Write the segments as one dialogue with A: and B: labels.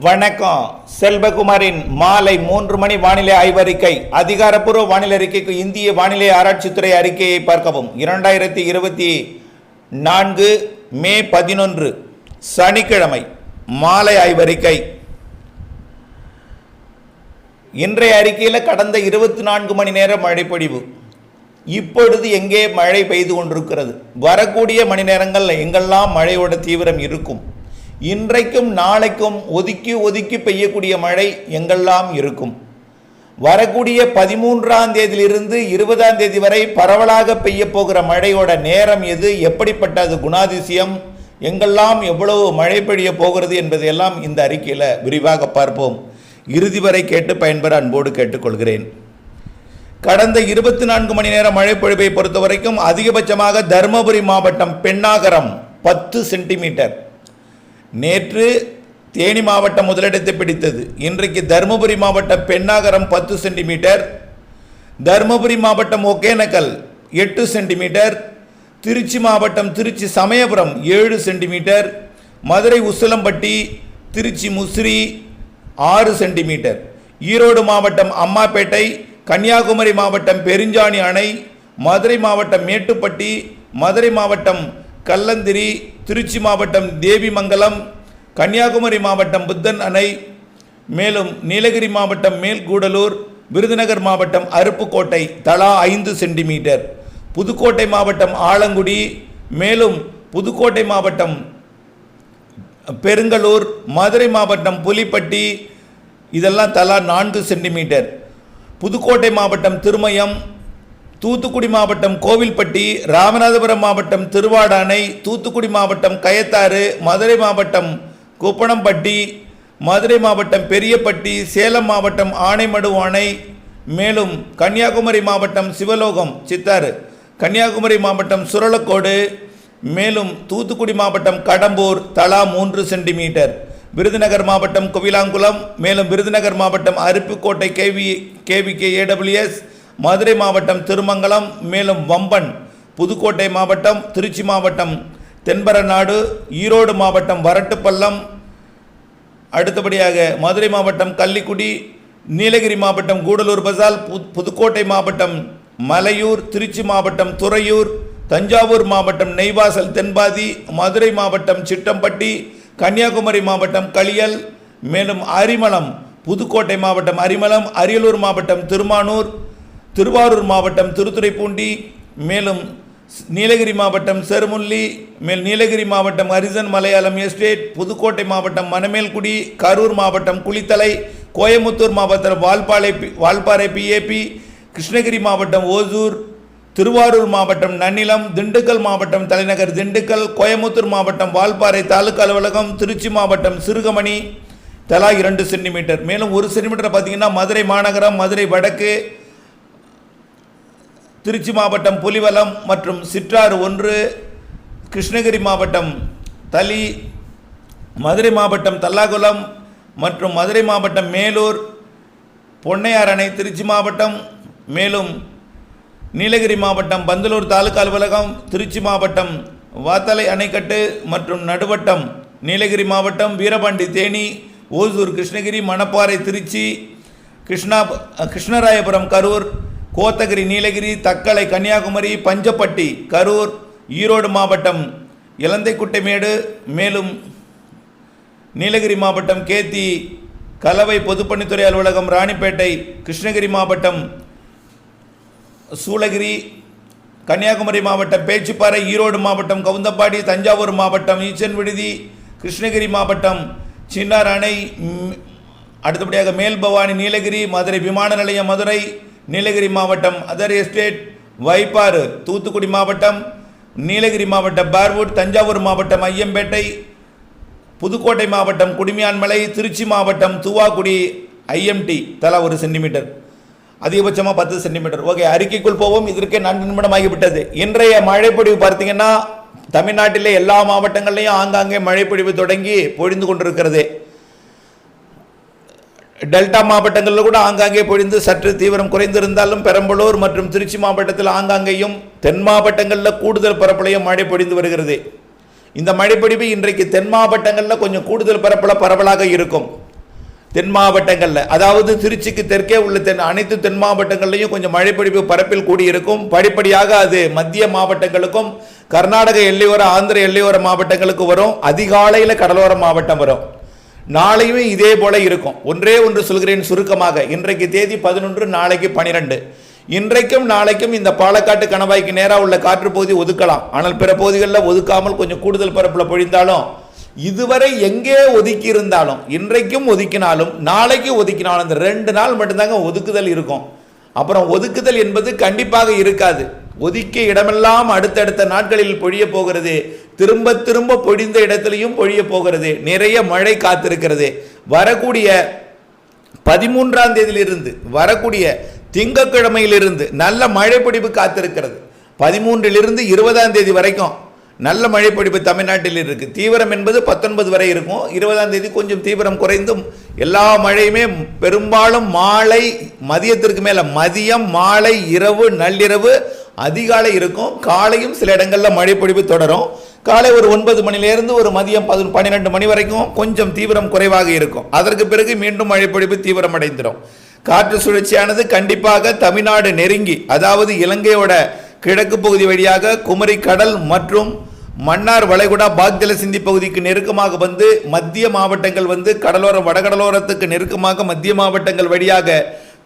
A: வணக்கம். செல்வகுமாரின் மாலை மூன்று மணி வானிலை ஆய்வறிக்கை. அதிகாரப்பூர்வ வானிலை அறிக்கைக்கு இந்திய வானிலை ஆராய்ச்சித்துறை அறிக்கையை பார்க்கவும். இரண்டாயிரத்தி இருபத்தி நான்கு மே பதினொன்று சனிக்கிழமை மாலை ஆய்வறிக்கை. இன்றைய அறிக்கையில் கடந்த இருபத்தி நான்கு மணி நேர மழைப்பொழிவு. இப்பொழுது எங்கே மழை பெய்து கொண்டிருக்கிறது? வரக்கூடிய மணி நேரங்கள் எங்கெல்லாம் மழையோட தீவிரம் இருக்கும்? இன்றைக்கும் நாளைக்கும் ஒதுக்கி ஒதுக்கி பெய்யக்கூடிய மழை எங்கெல்லாம் இருக்கும்? வரக்கூடிய பதிமூன்றாம் தேதியிலிருந்து இருபதாம் தேதி வரை பரவலாக பெய்ய போகிற மழையோட நேரம் எது? எப்படிப்பட்டது குணாதிசயம்? எங்கெல்லாம் எவ்வளவு மழை பெய்ய போகிறது என்பதையெல்லாம் இந்த அறிக்கையில் விரிவாக பார்ப்போம். இறுதி வரை கேட்டு பயன்பெற அன்போடு கேட்டுக்கொள்கிறேன். கடந்த இருபத்தி நான்கு மணி நேர மழை பொழிவை பொறுத்த வரைக்கும் அதிகபட்சமாக தருமபுரி மாவட்டம் பெண்ணாகரம் பத்து சென்டிமீட்டர். நேற்று தேனி மாவட்டம் முதலிடத்தை பிடித்தது. இன்றைக்கு தருமபுரி மாவட்டம் பெண்ணாகரம் பத்து சென்டிமீட்டர் தருமபுரி மாவட்டம் ஒகேனக்கல் எட்டு சென்டிமீட்டர் திருச்சி மாவட்டம் திருச்சி சமயபுரம் ஏழு சென்டிமீட்டர் மதுரை உசிலம்பட்டி திருச்சி முசிறி ஆறு சென்டிமீட்டர். ஈரோடு மாவட்டம் அம்மாப்பேட்டை கன்னியாகுமரி மாவட்டம் பெருஞ்சாணி அணை மதுரை மாவட்டம் மேட்டுப்பட்டி மதுரை மாவட்டம் கல்லந்திரி திருச்சி மாவட்டம் தேவிமங்கலம் கன்னியாகுமரி மாவட்டம் புத்தன் அணை மேலும் நீலகிரி மாவட்டம் மேல்கூடலூர் விருதுநகர் மாவட்டம் அருப்புக்கோட்டை தலா ஐந்து சென்டிமீட்டர் புதுக்கோட்டை மாவட்டம் ஆலங்குடி மேலும் புதுக்கோட்டை மாவட்டம் பெருங்கலூர் மதுரை மாவட்டம் புலிப்பட்டி இதெல்லாம் தலா நான்கு சென்டிமீட்டர் புதுக்கோட்டை மாவட்டம் திருமயம் தூத்துக்குடி மாவட்டம் கோவில்பட்டி ராமநாதபுரம் மாவட்டம் திருவாடானை தூத்துக்குடி மாவட்டம் கயத்தாறு மதுரை மாவட்டம் குப்பணம்பட்டி மதுரை மாவட்டம் பெரியப்பட்டி சேலம் மாவட்டம் ஆனைமடு அணை மேலும் கன்னியாகுமரி மாவட்டம் சிவலோகம் சித்தாறு கன்னியாகுமரி மாவட்டம் சுரளக்கோடு மேலும் தூத்துக்குடி மாவட்டம் கடம்பூர் தலா மூன்று சென்டிமீட்டர் விருதுநகர் மாவட்டம் குவிலாங்குளம் மேலும் விருதுநகர் மாவட்டம் Aruppukottai KV KVK AWS Madurai மாவட்டம் திருமங்கலம் மேலும் வம்பன் புதுக்கோட்டை மாவட்டம் திருச்சி மாவட்டம் தென்பரநாடு ஈரோடு மாவட்டம் வரட்டுப்பள்ளம். அடுத்தபடியாக மதுரை மாவட்டம் கள்ளிக்குடி நீலகிரி மாவட்டம் கூடலூர் பசால் பு- புதுக்கோட்டை மாவட்டம் மலையூர் திருச்சி மாவட்டம் துறையூர் தஞ்சாவூர் மாவட்டம் நெய்வாசல் தென்பாதி மதுரை மாவட்டம் சிட்டம்பட்டி கன்னியாகுமரி மாவட்டம் களியல் மேலும் அரிமளம் புதுக்கோட்டை மாவட்டம் அரிமளம் அரியலூர் மாவட்டம் திருமானூர் திருவாரூர் மாவட்டம் திருத்துறைப்பூண்டி மேலும் நீலகிரி மாவட்டம் செருமுல்லி மேல் நீலகிரி மாவட்டம் ஹரிசன் மலையாளம் எஸ்டேட் புதுக்கோட்டை மாவட்டம் மணமேல்குடி கரூர் மாவட்டம் குளித்தலை கோயமுத்தூர் மாவட்டம் வால்பாறை பி- வால்பாறை பிஏபி கிருஷ்ணகிரி மாவட்டம் ஓசூர் திருவாரூர் மாவட்டம் நன்னிலம் திண்டுக்கல் மாவட்டம் தலைநகர் திண்டுக்கல் கோயமுத்தூர் மாவட்டம் வால்பாறை தாலுகா அலுவலகம் திருச்சி மாவட்டம் சிறுகமணி தலா இரண்டு சென்டிமீட்டர். மேலும் ஒரு சென்டிமீட்டர் பார்த்தீங்கன்னா மதுரை மாநகரம் மதுரை வடக்கு திருச்சி மாவட்டம் புலிவலம் மற்றும் சிற்றாறு ஒன்று கிருஷ்ணகிரி மாவட்டம் தளி மதுரை மாவட்டம் தல்லாகுளம் மற்றும் மதுரை மாவட்டம் மேலூர் பொன்னையார் அணை திருச்சி மாவட்டம் மேலும் நீலகிரி மாவட்டம் பந்தலூர் தாலுகா அலுவலகம் திருச்சி மாவட்டம் வாத்தலை அணைக்கட்டு மற்றும் நடுவட்டம் நீலகிரி மாவட்டம் வீரபாண்டி தேனி ஓசூர் கிருஷ்ணகிரி மணப்பாறை திருச்சி கிருஷ்ணா கிருஷ்ணராயபுரம் கரூர் கோத்தகிரி நீலகிரி தக்கலை கன்னியாகுமரி பஞ்சப்பட்டி கரூர் ஈரோடு மாவட்டம் இலந்தைக்குட்டைமேடு மேலும் நீலகிரி மாவட்டம் கேத்தி கலவை பொதுப்பணித்துறை அலுவலகம் ராணிப்பேட்டை கிருஷ்ணகிரி மாவட்டம் சூளகிரி கன்னியாகுமரி மாவட்டம் பேச்சுப்பாறை ஈரோடு மாவட்டம் கவுந்தப்பாடி தஞ்சாவூர் மாவட்டம் ஈச்சன் விடுதி கிருஷ்ணகிரி மாவட்டம் சின்னார் அணை அடுத்தபடியாக மேல்பவானி நீலகிரி மதுரை விமான நிலையம் மதுரை நீலகிரி மாவட்டம் அதர் எஸ்டேட் வைப்பாறு தூத்துக்குடி மாவட்டம் நீலகிரி மாவட்டம் பார்வுட் தஞ்சாவூர் மாவட்டம் ஐயம்பேட்டை புதுக்கோட்டை மாவட்டம் குடிமியான்மலை திருச்சி மாவட்டம் தூவாக்குடி ஐஎம்டி தலா ஒரு சென்டிமீட்டர். அதிகபட்சமாக பத்து சென்டிமீட்டர். ஓகே அறிக்கைக்குள் போவோம். இதற்கே நான்கு நிமிடம் ஆகிவிட்டது இன்றைய மழைப்பொழிவு பார்த்தீங்கன்னா தமிழ்நாட்டிலே எல்லா மாவட்டங்கள்லேயும் ஆங்காங்கே மழைப்பொழிவு தொடங்கி பொழிந்து கொண்டிருக்கிறது. டெல்டா மாவட்டங்களில் கூட ஆங்காங்கே பொழிந்து சற்று தீவிரம் குறைந்திருந்தாலும் பெரம்பலூர் மற்றும் திருச்சி மாவட்டத்தில் ஆங்காங்கேயும் தென் மாவட்டங்களில் கூடுதல் பரப்பளையும் மழை பொழிந்து வருகிறது. இந்த மழைப்பொழிவு இன்றைக்கு தென் மாவட்டங்களில் கொஞ்சம் கூடுதல் பரப்பள பரவலாக இருக்கும். தென் மாவட்டங்களில் அதாவது திருச்சிக்கு தெற்கே உள்ள தென் அனைத்து தென் மாவட்டங்கள்லையும் கொஞ்சம் மழைப்பொழிவு பரப்பில் கூடியிருக்கும். படிப்படியாக அது மத்திய மாவட்டங்களுக்கும் கர்நாடக எல்லையோர ஆந்திர எல்லையோர மாவட்டங்களுக்கு வரும். அதிகாலையில் கடலோர மாவட்டம் வரும். நாளையும் இதே போல இருக்கும். ஒன்றே ஒன்று சொல்கிறேன் சுருக்கமாக. இன்றைக்கு தேதி பதினொன்று நாளைக்கு பனிரெண்டு. இன்றைக்கும் நாளைக்கும் இந்த பாலக்காட்டு கணவாய்க்கு நேராக உள்ள காற்று பகுதி ஒதுக்கலாம். ஆனால் பிற பகுதிகளில் ஒதுக்காமல் கொஞ்சம் கூடுதல் பரப்பில் பொழிந்தாலும் இதுவரை எங்கே ஒதுக்கி இருந்தாலும் இன்றைக்கும் ஒதுக்கினாலும் நாளைக்கு ஒதுக்கினாலும் இந்த ரெண்டு நாள் மட்டும்தாங்க ஒதுக்குதல் இருக்கும். அப்புறம் ஒதுக்குதல் என்பது கண்டிப்பாக இருக்காது. ஒதுக்கிய இடமெல்லாம் அடுத்தடுத்த நாட்களில் பொழிய போகிறது. திரும்ப திரும்ப பொழிந்த இடத்திலையும் பொழிய போகிறது. நிறைய மழை காத்திருக்கிறது. வரக்கூடிய பதிமூன்றாம் தேதியிலிருந்து வரக்கூடிய திங்கட்கிழமையிலிருந்து நல்ல மழைப்பிடிப்பு காத்திருக்கிறது. பதிமூன்றிலிருந்து இருபதாம் தேதி வரைக்கும் நல்ல மழைப்பிடிப்பு தமிழ்நாட்டில் இருக்கு. தீவிரம் என்பது பத்தொன்பது வரை இருக்கும். இருபதாம் தேதி கொஞ்சம் தீவிரம் குறைந்தும் எல்லா மழையுமே பெரும்பாலும் மாலை மதியத்திற்கு மேல மதியம் மாலை இரவு நள்ளிரவு அதிகாலை இருக்கும். காலையும் சில இடங்களில் மழைப்பொழிவு தொடரும். காலை ஒரு ஒன்பது மணிலேருந்து ஒரு மதியம் பது பன்னிரெண்டு மணி வரைக்கும் கொஞ்சம் தீவிரம் குறைவாக இருக்கும். அதற்கு பிறகு மீண்டும் மழைப்பொழிவு தீவிரமடைந்துடும். காற்று சுழற்சியானது கண்டிப்பாக தமிழ்நாடு நெருங்கி அதாவது இலங்கையோட கிழக்கு பகுதி வழியாக குமரி கடல் மற்றும் மன்னார் வளைகுடா பாக்தல சிந்தி பகுதிக்கு நெருக்கமாக வந்து மத்திய மாவட்டங்கள் வந்து கடலோர வடகடலோரத்துக்கு நெருக்கமாக மத்திய மாவட்டங்கள் வழியாக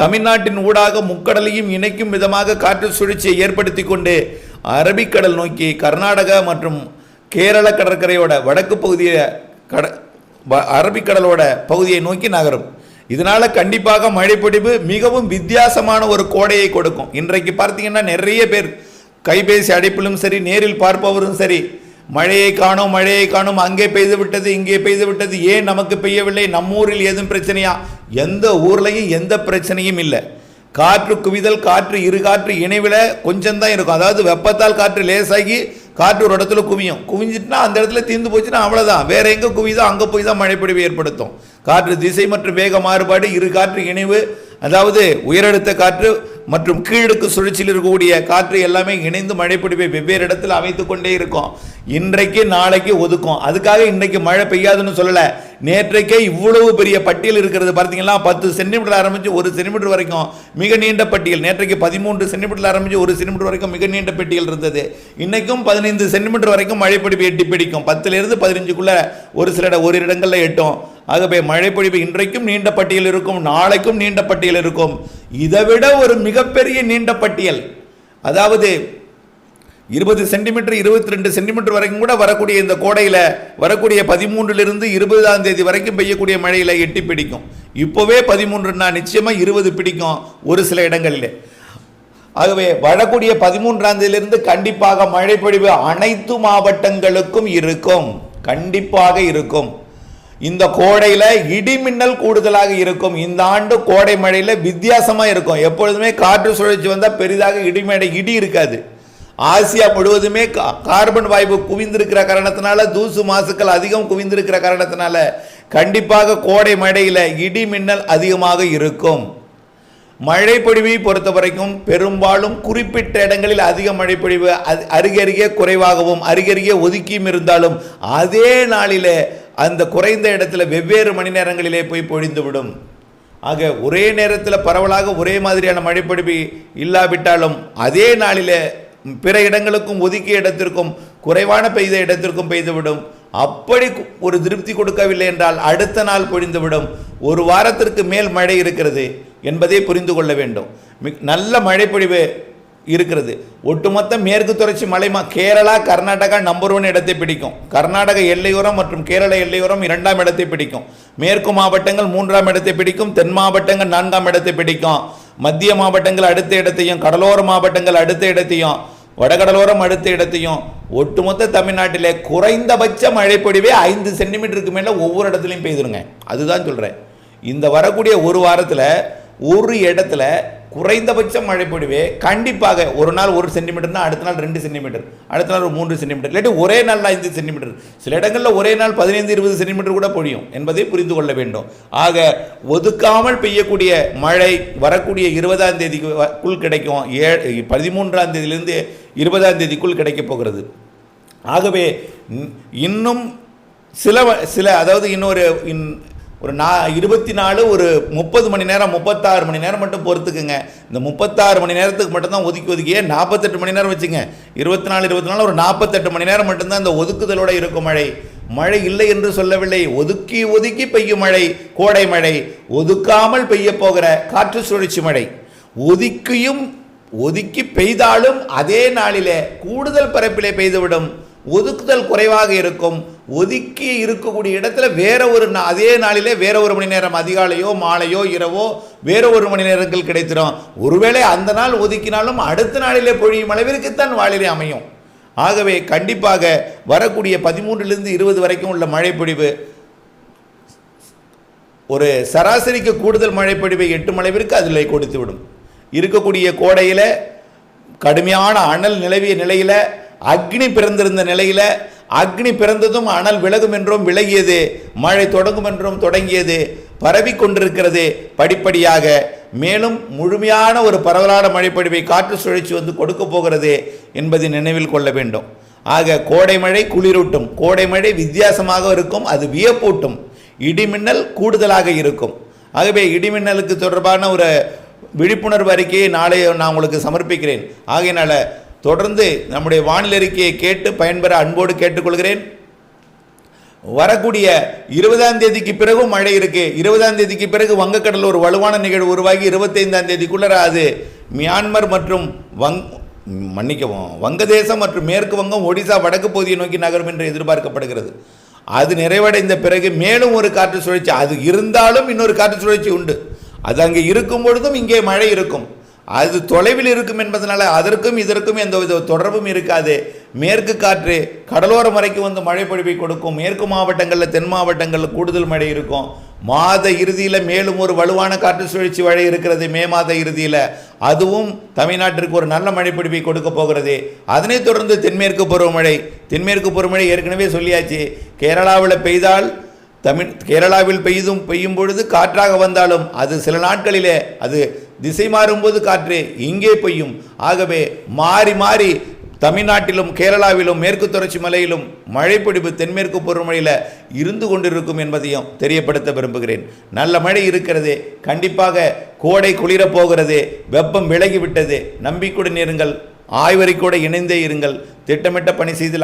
A: தமிழ்நாட்டின் ஊடாக முக்கடலையும் இணைக்கும் விதமாக காற்று சுழற்சியை ஏற்படுத்தி கொண்டு அரபிக்கடல் நோக்கி கர்நாடகா மற்றும் கேரள கடற்கரையோட வடக்கு பகுதியை கட வ- அரபிக்கடலோட பகுதியை நோக்கி நகரும். இதனால் கண்டிப்பாக மழைப்பொழிவு மிகவும் வித்தியாசமான ஒரு கோடையை கொடுக்கும். இன்றைக்கு பார்த்தீங்கன்னா நிறைய பேர் கைபேசி அடைப்பிலும் சரி நேரில் பார்ப்பவரும் சரி மழையை காணோம் மழையை காணோம் அங்கே பெய்து விட்டது இங்கே பெய்து விட்டது ஏன் நமக்கு பெய்யவில்லை நம்ம ஊரில் ஏதும் பிரச்சனையா? எந்த ஊர்லையும் எந்த பிரச்சனையும் இல்லை. காற்று குவிதல் காற்று இரு காற்று இணைவில் கொஞ்சம் தான் இருக்கும். அதாவது வெப்பத்தால் காற்று லேசாகி காற்று ஒரு இடத்துல குவியும். குவிஞ்சிட்டுனா அந்த இடத்துல தீர்ந்து போச்சுன்னா அவ்வளோதான் வேற எங்கே குவிதோ அங்கே போய் தான் மழைப்பொழிவு ஏற்படுத்தும். காற்று திசை மற்றும் வேக மாறுபாடு இரு காற்று இணைவு அதாவது உயரழுத்த காற்று மற்றும் கீழடுக்கு சுழற்சியில் இருக்கக்கூடிய காற்று எல்லாமே இணைந்து மழைப்பொழிவை வெவ்வேறு இடத்துல அமைத்து கொண்டே இருக்கும். இன்றைக்கு நாளைக்கு ஒதுக்கும். அதுக்காக இன்றைக்கு மழை பெய்யாதுன்னு சொல்லலை. நேற்றைக்கே இவ்வளவு பெரிய பட்டியல் இருக்கிறது. பார்த்தீங்களா பத்து சென்டிமீட்டர் ஆரம்பித்து ஒரு சென்டிமீட்டர் வரைக்கும் மிக நீண்ட பட்டியல். நேற்றைக்கு பதிமூன்று சென்டிமீட்டர் ஆரம்பித்து ஒரு சென்டிமீட்டர் வரைக்கும் மிக நீண்ட பட்டியல் இருந்தது. இன்றைக்கும் பதினைந்து சென்டிமீட்டர் வரைக்கும் மழைப்பொழிவு எட்டி பிடிக்கும். பத்துலேருந்து பதினஞ்சுக்குள்ளே ஒரு சில ஒரு இடங்களில் எட்டும். ஆகவே மழைப்பொழிவு இன்றைக்கும் நீண்ட பட்டியல் இருக்கும் நாளைக்கும் நீண்ட பட்டியல் இருக்கும். இதை விட ஒரு மிகப்பெரிய நீண்ட பட்டியல். அதாவது இருபது சென்டிமீட்டர் இருபத்தி ரெண்டு சென்டிமீட்டர் வரைக்கும் கூட வரக்கூடிய இந்த கோடையில் வரக்கூடிய பதிமூன்றிலிருந்து இருபதாம் தேதி வரைக்கும் பெய்யக்கூடிய மழையில் எட்டி பிடிக்கும். இப்போவே பதிமூன்றுனா நிச்சயமாக இருபது பிடிக்கும் ஒரு சில இடங்களில். ஆகவே வரக்கூடிய பதிமூன்றாம் தேதியிலிருந்து கண்டிப்பாக மழைப்பொழிவு அனைத்து மாவட்டங்களுக்கும் இருக்கும். கண்டிப்பாக இருக்கும். இந்த கோடையில் இடிமின்னல் கூடுதலாக இருக்கும். இந்த ஆண்டு கோடை மழையில் வித்தியாசமாக இருக்கும். எப்பொழுதுமே காற்று சுழற்சி வந்தால் பெரிதாக இடிமடை இடி இருக்காது. ஆசியா முழுவதுமே கார்பன் வாயு குவிந்திருக்கிற காரணத்தினால தூசு மாசுக்கள் அதிகம் குவிந்திருக்கிற காரணத்தினால கண்டிப்பாக கோடை மழையில் இடி மின்னல் அதிகமாக இருக்கும். மழை பொழிவை பொறுத்த வரைக்கும் பெரும்பாலும் குறிப்பிட்ட இடங்களில் அதிக மழை பொழிவு அருகருகே குறைவாகவும் அருகருகே ஒதுக்கியும் இருந்தாலும் அதே நாளிலே அந்த குறைந்த இடத்துல வெவ்வேறு மணி நேரங்களிலே போய் பொழிந்துவிடும். ஆக ஒரே நேரத்தில் பரவலாக ஒரே மாதிரியான மழைப்பொழிவு இல்லாவிட்டாலும் அதே நாளில் பிற இடங்களுக்கும் ஒதுக்கிய இடத்திற்கும் குறைவான பெய்த இடத்திற்கும் பெய்துவிடும். அப்படி ஒரு திருப்தி கொடுக்கவில்லை என்றால் அடுத்த நாள் பொழிந்துவிடும். ஒரு வாரத்திற்கு மேல் மழை இருக்கிறது என்பதை புரிந்து கொள்ள வேண்டும். மிக்- நல்ல மழைப்பொழிவு இருக்கிறது. ஒட்டுமொத்த மேற்கு தொடர்ச்சி மலைமா கேரளா கர்நாடகா நம்பர் ஒன் இடத்தை பிடிக்கும். கர்நாடக எல்லையோரம் மற்றும் கேரள எல்லையோரம் இரண்டாம் இடத்தை பிடிக்கும். மேற்கு மாவட்டங்கள் மூன்றாம் இடத்தை பிடிக்கும். தென் மாவட்டங்கள் நான்காம் இடத்தை பிடிக்கும். மத்திய மாவட்டங்கள் அடுத்த இடத்தையும் கடலோர மாவட்டங்கள் அடுத்த இடத்தையும் வடகடலோரம் அடுத்த இடத்தையும் ஒட்டுமொத்த தமிழ்நாட்டிலே குறைந்தபட்ச மழைப்பொழிவே ஐந்து சென்டிமீட்டருக்கு மேலே ஒவ்வொரு இடத்துலையும் பெய்துருங்க. அதுதான் சொல்கிறேன் இந்த வரக்கூடிய ஒரு வாரத்தில் ஒரு இடத்துல குறைந்தபட்சம் மழை பொழிவே கண்டிப்பாக ஒரு நாள் ஒரு சென்டிமீட்டர்னா அடுத்த நாள் ரெண்டு சென்டிமீட்டர் அடுத்த நாள் ஒரு மூன்று சென்டிமீட்டர் இல்லாட்டி ஒரே நாள் ஐந்து சென்டிமீட்டர் சில இடங்களில் ஒரே நாள் பதினைந்து இருபது சென்டிமீட்டர் கூட பொழியும் என்பதை புரிந்து கொள்ள வேண்டும். ஆக ஒதுக்காமல் பெய்யக்கூடிய மழை வரக்கூடிய இருபதாம் தேதிக்குள் கிடைக்கும். ஏ பதிமூன்றாம் தேதியிலிருந்து இருபதாம் தேதிக்குள் கிடைக்கப் போகிறது. ஆகவே இன்- இன்னும் சில வ- சில அதாவது இன்னொரு இன் ஒரு நா இருபத்தி நாலு ஒரு முப்பது மணி நேரம் முப்பத்தாறு மணி நேரம் மட்டும் பொறுத்துக்குங்க. இந்த முப்பத்தாறு மணி நேரத்துக்கு மட்டும்தான் ஒதுக்கி ஒதுக்கியே நாற்பத்தெட்டு மணி நேரம் வச்சுங்க. இருபத்தி நாலு இருபத்தி நாலு ஒரு நாற்பத்தெட்டு மணி நேரம் மட்டும்தான் இந்த ஒதுக்குதலோட இருக்கும் மழை. மழை இல்லை என்று சொல்லவில்லை. ஒதுக்கி ஒதுக்கி பெய்யும் மழை கோடை மழை. ஒதுக்காமல் பெய்ய போகிற காற்று சுழற்சி மழை. ஒதுக்கியும் ஒதுக்கி பெய்தாலும் அதே நாளிலே கூடுதல் பரப்பிலே பெய்துவிடும். ஒதுக்குதல் குறைவாக இருக்கும். ஒதுக்கி இருக்கக்கூடிய இடத்துல வேற ஒரு நா- அதே நாளிலே வேற ஒரு மணி நேரம் அதிகாலையோ மாலையோ இரவோ வேற ஒரு மணி நேரங்கள் கிடைத்திரும். ஒருவேளை அந்த நாள் ஒதுக்கினாலும் அடுத்த நாளிலே பொழியும் அளவிற்குத்தான் வாழிலே அமையும். ஆகவே கண்டிப்பாக வரக்கூடிய பதிமூன்றிலிருந்து இருபது வரைக்கும் உள்ள மழைப்பொழிவு ஒரு சராசரிக்கு கூடுதல் மழைப்பொழிவை எட்டு அளவிற்கு அதில் கொடுத்து விடும் இருக்கக்கூடிய கோடையில் கடுமையான அனல் நிலவிய நிலையில் அக்னி பிறந்திருந்த நிலையில் அக்னி பிறந்ததும் அனல் விலகும் என்றும் விலகியது மழை தொடங்கும் என்றும் தொடங்கியது பரவி கொண்டிருக்கிறது. படிப்படியாக மேலும் முழுமையான ஒரு பரவலான மழைப்பொழிவை காற்று சுழற்சி வந்து கொடுக்க போகிறது என்பதை நினைவில் கொள்ள வேண்டும். ஆக கோடை மழை குளிரூட்டும். கோடை மழை வித்தியாசமாக இருக்கும். அது வியப்பூட்டும். இடிமின்னல் கூடுதலாக இருக்கும். ஆகவே இடிமின்னலுக்கு தொடர்பான ஒரு விழிப்புணர்வு அறிக்கையை நாளை நான் உங்களுக்கு சமர்ப்பிக்கிறேன். ஆகையினால தொடர்ந்து நம்முடைய வானிலை அறிக்கையை கேட்டு பயன்பெற அன்போடு கேட்டுக்கொள்கிறேன். வரக்கூடிய இருபதாம் தேதிக்கு பிறகும் மழை இருக்கு. இருபதாம் தேதிக்கு பிறகு வங்கக்கடல் ஒரு வலுவான நிகழ்வு உருவாகி இருபத்தைந்தாம் தேதிக்குள்ளே அது மியான்மர் மற்றும் வங் மன்னிக்கவும் வங்கதேசம் மற்றும் மேற்கு வங்கம் ஒடிசா வடக்கு பகுதியை நோக்கி நகரும் என்று எதிர்பார்க்கப்படுகிறது. அது நிறைவடைந்த பிறகு மேலும் ஒரு காற்று சுழற்சி அது இருந்தாலும் இன்னொரு காற்று சுழற்சி உண்டு. அது அங்கே இருக்கும் பொழுதும் இங்கே மழை இருக்கும். அது தொலைவில் இருக்கும் என்பதனால அதற்கும் இதற்கும் எந்த வித தொடர்பும் இருக்காது. மேற்கு காற்று கடலோரம் வரைக்கும் வந்து மழை பொழிவை கொடுக்கும். மேற்கு மாவட்டங்களில் தென் மாவட்டங்களில் கூடுதல் மழை இருக்கும். மாத இறுதியில் மேலும் ஒரு வலுவான காற்று சுழற்சி மழை இருக்கிறது மே மாத இறுதியில். அதுவும் தமிழ்நாட்டிற்கு ஒரு நல்ல மழைப்பிடிப்பை கொடுக்க போகிறது. அதனைத் தொடர்ந்து தென்மேற்கு பருவமழை தென்மேற்கு பருவமழை ஏற்கனவே சொல்லியாச்சு. கேரளாவில் பெய்தால் தமிழ் கேரளாவில் பெய்தும் பெய்யும் பொழுது காற்றாக வந்தாலும் அது சில நாட்களிலே அது திசை மாறும்போது காற்று இங்கே பெய்யும். ஆகவே மாறி மாறி தமிழ்நாட்டிலும் கேரளாவிலும் மேற்கு தொடர்ச்சி மலையிலும் மழைப்பிடிப்பு தென்மேற்கு பருவமழையில் இருந்து கொண்டிருக்கும் என்பதையும் தெரியப்படுத்த விரும்புகிறேன். நல்ல மழை இருக்கிறது கண்டிப்பாக கோடை குளிரப் போகிறது வெப்பம் விலகிவிட்டது நம்பிக்கையுடன் இருங்கள் ஆய்வறிக்கூட இணைந்தே இருங்கள் திட்டமிட்ட பணி செய்து